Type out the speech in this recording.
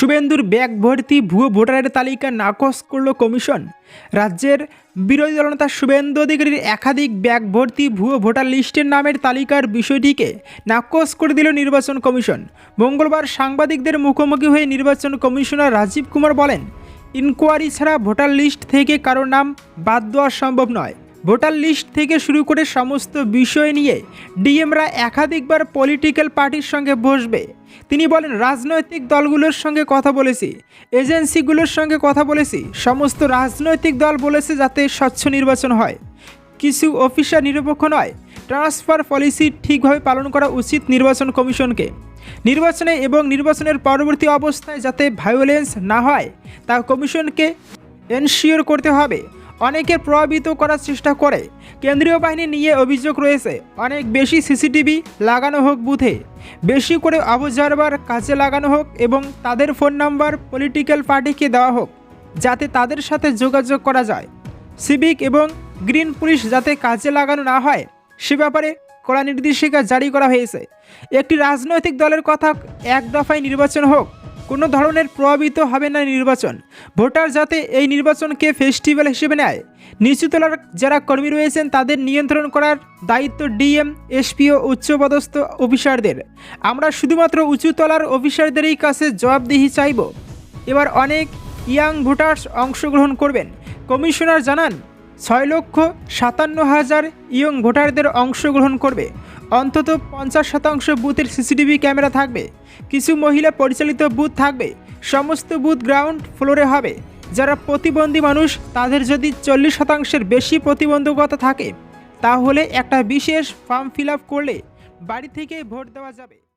শুভেন্দুর ব্যাগ ভর্তি ভুয়ো ভোটারের তালিকা নাকচ করল কমিশন। রাজ্যের বিরোধী দলনেতা শুভেন্দু অধিকারীর একাধিক ব্যাগ ভর্তি ভুয়ো ভোটার লিস্টের নামের তালিকার বিষয়টিকে নাকচ করে দিল নির্বাচন কমিশন। মঙ্গলবার সাংবাদিকদের মুখোমুখি হয়ে নির্বাচন কমিশনার রাজীব কুমার বলেন, ইনকোয়ারি ছাড়া ভোটার লিস্ট থেকে কারও নাম বাদ দেওয়া সম্ভব নয়। ভোটার লিস্ট থেকে শুরু করে সমস্ত বিষয় নিয়ে ডিএমরা একাধিকবার পলিটিক্যাল পার্টির সঙ্গে বসবে। তিনি বলেন, রাজনৈতিক দলগুলোর সঙ্গে কথা বলেছি, এজেন্সিগুলোর সঙ্গে কথা বলেছি, সমস্ত রাজনৈতিক দল বলেছে যাতে স্বচ্ছ নির্বাচন হয়। কিছু অফিসার নিরপেক্ষ নয় ট্রান্সফার পলিসি ঠিকভাবে পালন করা উচিত নির্বাচন কমিশনকে। নির্বাচনে এবং নির্বাচনের পরবর্তী অবস্থায় যাতে ভায়োলেন্স না হয়, তা কমিশনকে এনশিওর করতে হবে। অনেকে প্রভাবিত করার চেষ্টা করে। কেন্দ্রীয় বাহিনী নিয়ে অভিযোগ রয়েছে, অনেক বেশি সিসিটিভি লাগানো হোক বুথে। বেশি করে অবজারভার কাজে লাগানো হোক এবং তাদের ফোন নাম্বার, পলিটিক্যাল পার্টিকে দেওয়া হোক, যাতে তাদের সাথে যোগাযোগ করা যায়। সিভিক এবং গ্রিন পুলিশ যাতে কাজে লাগানো না হয়, সে ব্যাপারে কড়া নির্দেশিকা জারি করা হয়েছে। একটি রাজনৈতিক দলের কথা এক দফায় নির্বাচন হোক কোনো ধরনের প্রভাবিত হবে না নির্বাচন। ভোটার যাতে এই নির্বাচনকে ফেস্টিভ্যাল হিসেবে নেয়। নিচুতলার যারা কর্মী রয়েছেন, তাদের নিয়ন্ত্রণ করার দায়িত্ব ডিএম, এসপি ও উচ্চপদস্থ অফিসারদের। আমরা শুধুমাত্র উঁচুতলার অফিসারদেরই কাছে জবাবদিহি চাইব। এবার অনেক ইয়াং ভোটার্স অংশগ্রহণ করবেন। কমিশনার জানান ছয় লক্ষ সাতান্ন হাজার ইয়ং ভোটারদের অংশগ্রহণ করবে। অন্তত পঞ্চাশ শতাংশ বুথের সিসিটিভি ক্যামেরা থাকবে। কিছু মহিলা পরিচালিত বুথ থাকবে। সমস্ত বুথ গ্রাউন্ড ফ্লোরে হবে। যারা প্রতিবন্ধী মানুষ, তাদের যদি চল্লিশ শতাংশের বেশি প্রতিবন্ধকতা থাকে, তাহলে একটা বিশেষ ফর্ম ফিল করলে বাড়ি থেকে ভোট দেওয়া যাবে।